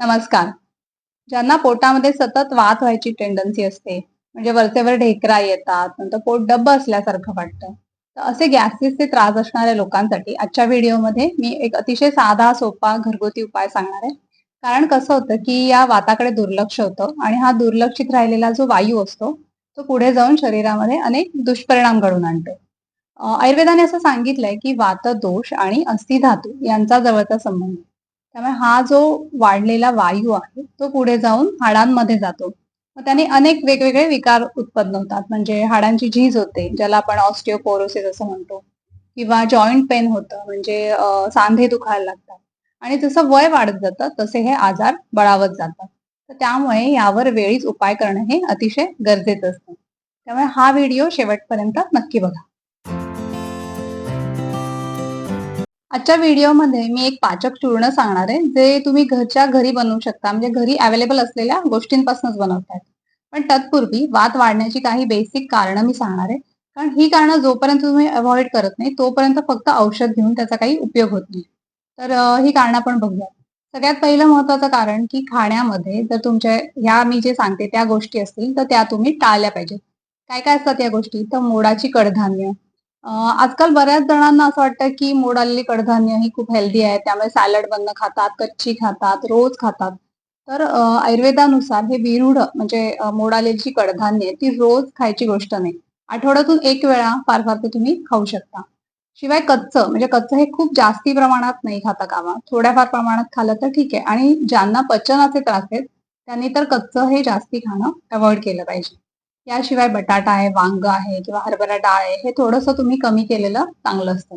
नमस्कार. ज्यांना पोटामध्ये सतत वात व्हायची टेंडन्सी असते म्हणजे वरचेवर ढेकरा येतात नंतर पोट डब्ब असल्यासारखं वाटतं. तर असे गॅसेसचे त्रास असणाऱ्या लोकांसाठी आजच्या व्हिडिओमध्ये मी एक अतिशय साधा सोपा घरगुती उपाय सांगणार आहे. कारण कसं होतं की या वाताकडे दुर्लक्ष होतं आणि हा दुर्लक्षित राहिलेला जो वायू असतो तो पुढे जाऊन शरीरामध्ये अनेक दुष्परिणाम घडून आणतो. आयुर्वेदाने असं सांगितलंय की वात दोष आणि अस्थिधातू यांचा जवळचा संबंध. आहे. त्यामुळे हा जो वाढलेला वायू आहे तो पुढे जाऊन हाडांमध्ये जातो. मग त्याने अनेक वेगवेगळे विकार उत्पन्न होतात. म्हणजे हाडांची झीज होते ज्याला आपण ऑस्टिओपोरोसिस असं म्हणतो. किंवा जॉईंट पेन होतं म्हणजे सांधे दुखायला लागतात. आणि जसं वय वाढत जातं तसे हे आजार बळावत जातात. तर त्यामुळे यावर वेळीच उपाय करणं हे अतिशय गरजेचं असतं. त्यामुळे हा व्हिडिओ शेवटपर्यंत नक्की बघा. आजच्या व्हिडिओमध्ये मी एक पाचक चूर्ण सांगणार आहे जे तुम्ही घरच्या घरी बनवू शकता. म्हणजे घरी अवेलेबल असलेल्या गोष्टींपासूनच बनवतात पण तत्पूर्वी वात वाढण्याची काही बेसिक कारणं मी सांगणार आहे. कारण ही कारणं जोपर्यंत तुम्ही अवॉइड करत नाही तोपर्यंत फक्त औषध घेऊन त्याचा काही उपयोग होत नाही. तर ही कारणं आपण बघूया सगळ्यात पहिलं महत्वाचं कारण की खाण्यामध्ये जर तुमच्या ह्या मी जे सांगते त्या गोष्टी असतील तर त्या तुम्ही टाळल्या पाहिजेत. काय काय असतात या गोष्टी? तर मोडाची कडधान्य आजकाल बऱ्याच जणांना असं वाटतं की मोड आलेली कडधान्य ही खूप हेल्दी आहे. त्यामुळे सॅलड बनणं खातात कच्ची खातात रोज खातात. तर आयुर्वेदानुसार हे विरूढ म्हणजे मोड आलेली जी कडधान्य आहे, ती रोज खायची गोष्ट नाही. आठवड्यातून एक वेळा फार फार ते तुम्ही खाऊ शकता. शिवाय कच्चं म्हणजे कच्चं हे खूप जास्ती प्रमाणात नाही खाता कामा. थोड्याफार प्रमाणात खाल्लं तर ठीक आहे. आणि ज्यांना पचनाचे त्रास आहेत त्यांनी तर कच्चं हे जास्ती खाणं अवॉइड केलं पाहिजे. याशिवाय बटाटा आहे वांग आहे किंवा हरभरा डाळ आहे हे थोडंसं तुम्ही कमी केलेलं चांगलं असतं.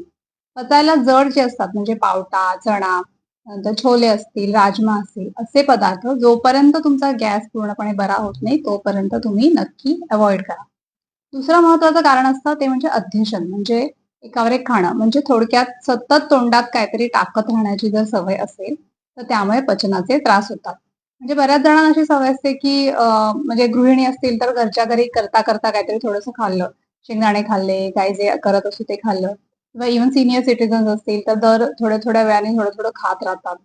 पचायला जड जे असतात म्हणजे पावटा चणा नंतर छोले असतील राजमा असतील असे पदार्थ जोपर्यंत तुमचा गॅस पूर्णपणे बरा होत नाही तोपर्यंत तुम्ही नक्की अवॉइड करा. दुसरं महत्वाचं कारण असतं ते म्हणजे अध्यशन म्हणजे एकावर एक खाणं. म्हणजे थोडक्यात सतत तोंडात काहीतरी टाकत राहण्याची जर सवय असेल तर त्यामुळे पचनाचे त्रास होतात. म्हणजे बऱ्याच जणांना अशी सवय असते की म्हणजे गृहिणी असतील तर घरच्या घरी करता करता काहीतरी थोडंसं खाल्लं. शेंगदाणे खाल्ले काही जे करत असू ते खाल्लं. किंवा इव्हन सिनियर सिटीजन्स असतील तर दर थोड्या थोड्या वेळाने थोडं थोडं खात राहतात.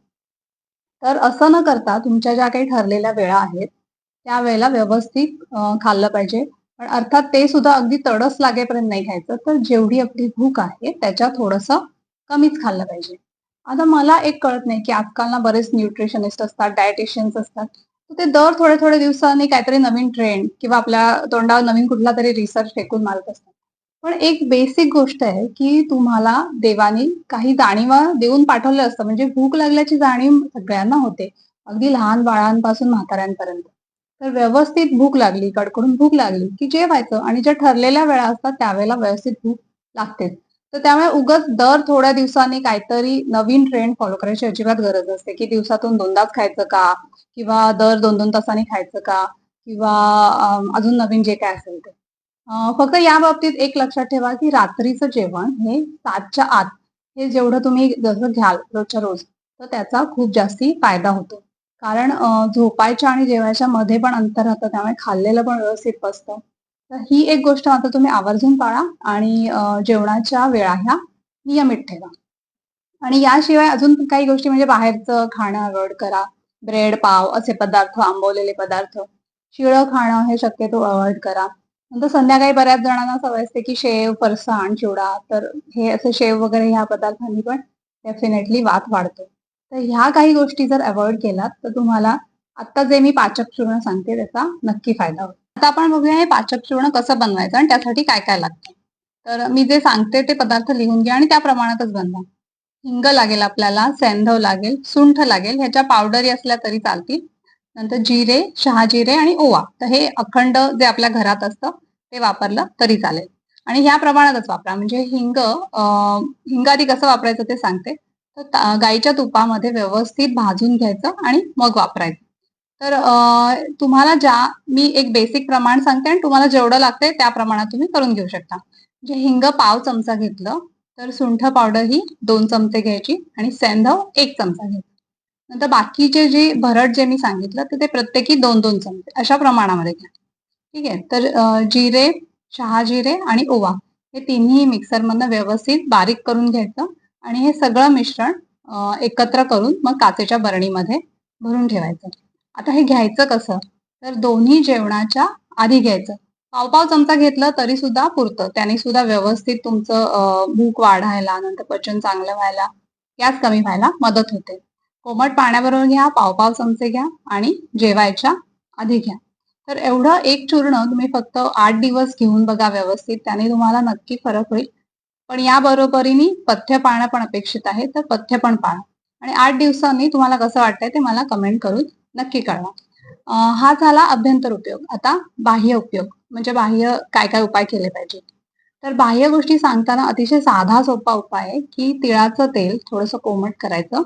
तर असं न करता तुमच्या ज्या काही ठरलेल्या वेळा आहेत त्या वेळेला व्यवस्थित खाल्लं पाहिजे. पण अर्थात ते सुद्धा अगदी तडस लागेपर्यंत नाही खायचं. तर जेवढी आपली भूक आहे त्याच्या थोडंसं कमीच खाल्लं पाहिजे. आता मला एक कळत नाही की आजकाल ना बरेच न्यूट्रिशनिस्ट असतात डायटिशियन्स असतात. ते दर थोड्या थोड्या दिवसांनी काहीतरी नवीन ट्रेंड किंवा आपल्या तोंडावर नवीन कुठला तरी रिसर्च फेकून मारत असतात. पण एक बेसिक गोष्ट आहे की तुम्हाला देवानी काही जाणीवा देऊन पाठवलं असतं. म्हणजे भूक लागल्याची जाणीव सगळ्यांना होते. अगदी लहान बाळांपासून म्हाताऱ्यांपर्यंत. तर व्यवस्थित भूक लागली कडकडून भूक लागली की जेवायचं आणि ज्या ठरलेल्या वेळा असतात त्यावेळेला व्यवस्थित भूक लागते तर त्यामुळे उगाच दर थोड्या दिवसांनी काहीतरी नवीन ट्रेंड फॉलो करायची अजिबात गरज असते की दिवसातून दोनदाच खायचं का? किंवा दर दोन दोन तासांनी खायचं का? किंवा अजून नवीन जे काय असेल ते. फक्त या बाबतीत एक लक्षात ठेवा की रात्रीचं जेवण हे सातच्या आत हे जेवढं तुम्ही जसं घ्याल रोजच्या रोज तर त्याचा खूप जास्ती फायदा होतो. कारण झोपायच्या आणि जेवायच्या मध्ये पण अंतर राहतं त्यामुळे खाल्लेलं पण व्यवस्थित बसतं. ही एक गोष्ट मात्र तुम्ही आवर्जून पाळा आणि जेवणाच्या वेळा ह्या नियमित ठेवा. आणि याशिवाय अजून काही गोष्टी म्हणजे बाहेरचं खाणं अवॉइड करा. ब्रेड पाव असे पदार्थ आंबवलेले पदार्थ. शिळं खाणं हे शक्यतो अवॉइड करा. नंतर संध्याकाळी बऱ्याच जणांना सवय असते की शेव फरसाण चिवडा तर हे असे शेव वगैरे ह्या पदार्थांनी पण डेफिनेटली वात वाढतो. तर ह्या काही गोष्टी जर अवॉइड केलात तर तुम्हाला आत्ता जे मी पाचक चूर्ण सांगते त्याचा नक्की फायदा होतो. आता आपण बघूया हे पाचक चूर्ण कसं बनवायचं आणि त्यासाठी काय काय लागतं. तर मी जे सांगते ते पदार्थ लिहून घ्या आणि त्या प्रमाणातच बनवा. हिंग लागेल आपल्याला सेंधव लागेल सुंठ लागेल ह्याच्या पावडरी असल्या तरी चालतील. नंतर जिरे शहाजिरे आणि ओवा. तर हे अखंड जे आपल्या घरात असतं ते वापरलं तरी चालेल. आणि ह्या प्रमाणातच वापरा. म्हणजे हिंग अं, हिंग आधी कसं वापरायचं ते सांगते. तर गाईच्या तुपामध्ये व्यवस्थित भाजून घ्यायचं आणि मग वापरायचं. तर तुम्हाला ज्या मी एक बेसिक प्रमाण सांगते आणि तुम्हाला जेवढं लागतंय त्या प्रमाणात तुम्ही करून घेऊ शकता. म्हणजे हिंग पाव चमचा घेतलं तर सुंठ पावडर ही दोन चमचे घ्यायची आणि सेंधव एक चमचा घ्यायचा नंतर बाकीचे जे भरड जे मी सांगितलं तर ते प्रत्येकी दोन दोन चमचे अशा प्रमाणामध्ये घ्या. ठीक आहे? तर चहा जिरे शहाजिरे आणि ओवा हे तिन्ही मिक्सरमधनं व्यवस्थित बारीक करून घ्यायचं आणि हे सगळं मिश्रण एकत्र करून मग काचेच्या बरणीमध्ये भरून ठेवायचं. आता हे घ्यायचं कसं? तर दोन्ही जेवणाच्या आधी घ्यायचं. पाव पाव चमचा घेतलं तरी सुद्धा पुरतं. त्याने सुद्धा व्यवस्थित तुमचं भूक वाढायला नंतर पचन चांगलं व्हायला गॅस कमी व्हायला मदत होते. कोमट पाण्याबरोबर घ्या पाव पाव चमचे घ्या आणि जेवायच्या आधी घ्या. तर एवढं एक चूर्ण तुम्ही फक्त आठ दिवस घेऊन बघा व्यवस्थित. त्याने तुम्हाला नक्की फरक होईल. पण या बरोबरीने पथ्य पाळणं पण अपेक्षित आहे तर पथ्य पण पाळा आणि आठ दिवसांनी तुम्हाला कसं वाटतंय ते मला कमेंट करून नक्की कळवा हा झाला अभ्यंतर उपयोग. आता बाह्य उपयोग. म्हणजे बाह्य काय काय उपाय केले पाहिजे तर बाह्य गोष्टी सांगताना अतिशय साधा सोपा उपाय आहे की तिळाचं तेल थोडंसं कोमट करायचं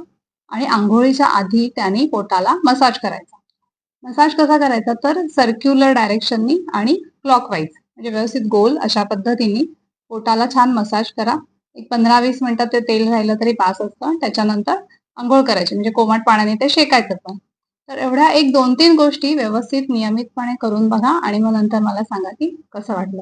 आणि आंघोळीच्या आधी त्याने पोटाला मसाज करायचा. मसाज कसा करायचा? तर सर्क्युलर डायरेक्शननी आणि क्लॉकवाईज म्हणजे व्यवस्थित गोल अशा पद्धतीने पोटाला छान मसाज करा. एक पंधरा वीस मिनिटात ते तेल राहिलं तरी पास असतं. त्याच्यानंतर आंघोळ करायची. म्हणजे कोमट पाण्याने ते शेकायचं पण. तर एवढ्या एक दोन तीन गोष्टी व्यवस्थित नियमितपणे करून बघा आणि मग नंतर मला सांगा की कसं वाटलं.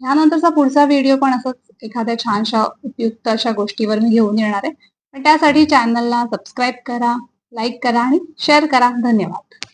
ह्यानंतरचा पुढचा व्हिडिओ पण असंच एखाद्या छानशा उपयुक्त अशा गोष्टीवर मी घेऊन येणार आहे. पण त्यासाठी चॅनलला सबस्क्राईब करा लाईक करा आणि शेअर करा. धन्यवाद.